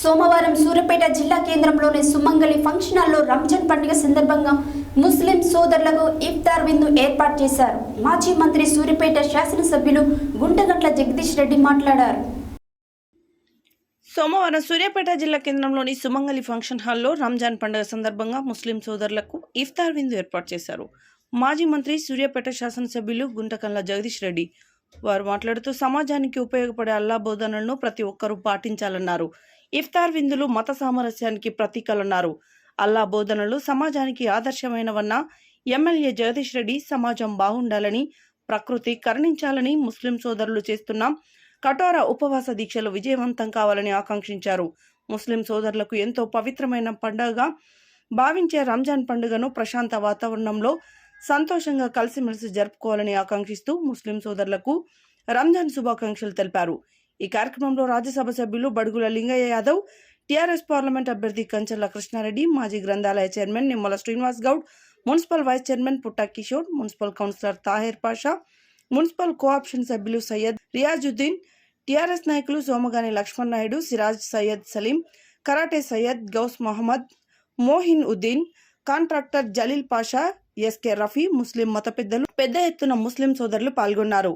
సోమవారం సూర్యాపేట జిల్లా కేంద్రంలోని సుమంగళి ఫంక్షన్ హాల్లో రంజాన్ పండుగ సందర్భంగా ముస్లిం సోదరులకు ఇఫ్తార్ విందు ఏర్పాటు చేశారు. మాజీ మంత్రి సూర్యాపేట శాసనసభ్యులు గుంటగంట్ల జగదీష్ రెడ్డి మాట్లాడారు. సోమవారం సూర్యాపేట జిల్లా కేంద్రంలోని సుమంగలి ఫంక్షన్ హాల్లో రంజాన్ పండుగ సందర్భంగా ముస్లిం సోదరులకు ఇఫ్తార్ విందు ఏర్పాటు చేశారు. మాజీ మంత్రి సూర్యాపేట శాసనసభ్యులు గుంటకల్ల జగదీష్ రెడ్డి వారు మాట్లాడుతూ సమాజానికి ఉపయోగపడే అల్లా బోధనలను ప్రతి ఒక్కరూ పాటించాలన్నారు. ఇఫ్తార్ విందులు మత సామరస్యానికి ప్రతీకలన్నారు. అల్లా బోధనలు సమాజానికి ఆదర్శమైనవన్న ఎమ్మెల్యే జగదీష్ రెడ్డి సమాజం బాగుండాలని ప్రకృతి కరుణించాలని ముస్లిం సోదరులు చేస్తున్న కఠోర ఉపవాస దీక్షలు విజయవంతం కావాలని ఆకాంక్షించారు. ముస్లిం సోదరులకు ఎంతో పవిత్రమైన పండుగగా భావించే రంజాన్ పండుగను ప్రశాంత వాతావరణంలో సంతోషంగా కలిసిమెలిసి జరుపుకోవాలని ఆకాంక్షిస్తూ ముస్లిం సోదరులకు రంజాన్ శుభాకాంక్షలు తెలిపారు. ఈ కార్యక్రమంలో రాజ్యసభ సభ్యులు బడుగుల లింగయ్య యాదవ్ టీఆర్ఎస్ పార్లమెంట్ అభ్యర్థి కంచర్ల కృష్ణారెడ్డి మాజీ గ్రంథాలయ chairman Nimmala Srinivas Goud municipal vice chairman Putta Kishore municipal councillor Taher Pasha municipal cooption సభ్యులు సయ్యద్ రియాజుద్దీన్ టీఆర్ఎస్ నాయకులు Somagani Laxman Naidu Siraj Syed Saleem karate Syed Ghouse Mohammed Mohin Uddin contractor Jaleel Pasha SK Rafi ముస్లిం మత పెద్దలు పెద్ద ఎత్తున ముస్లిం సోదరులు పాల్గొన్నారు.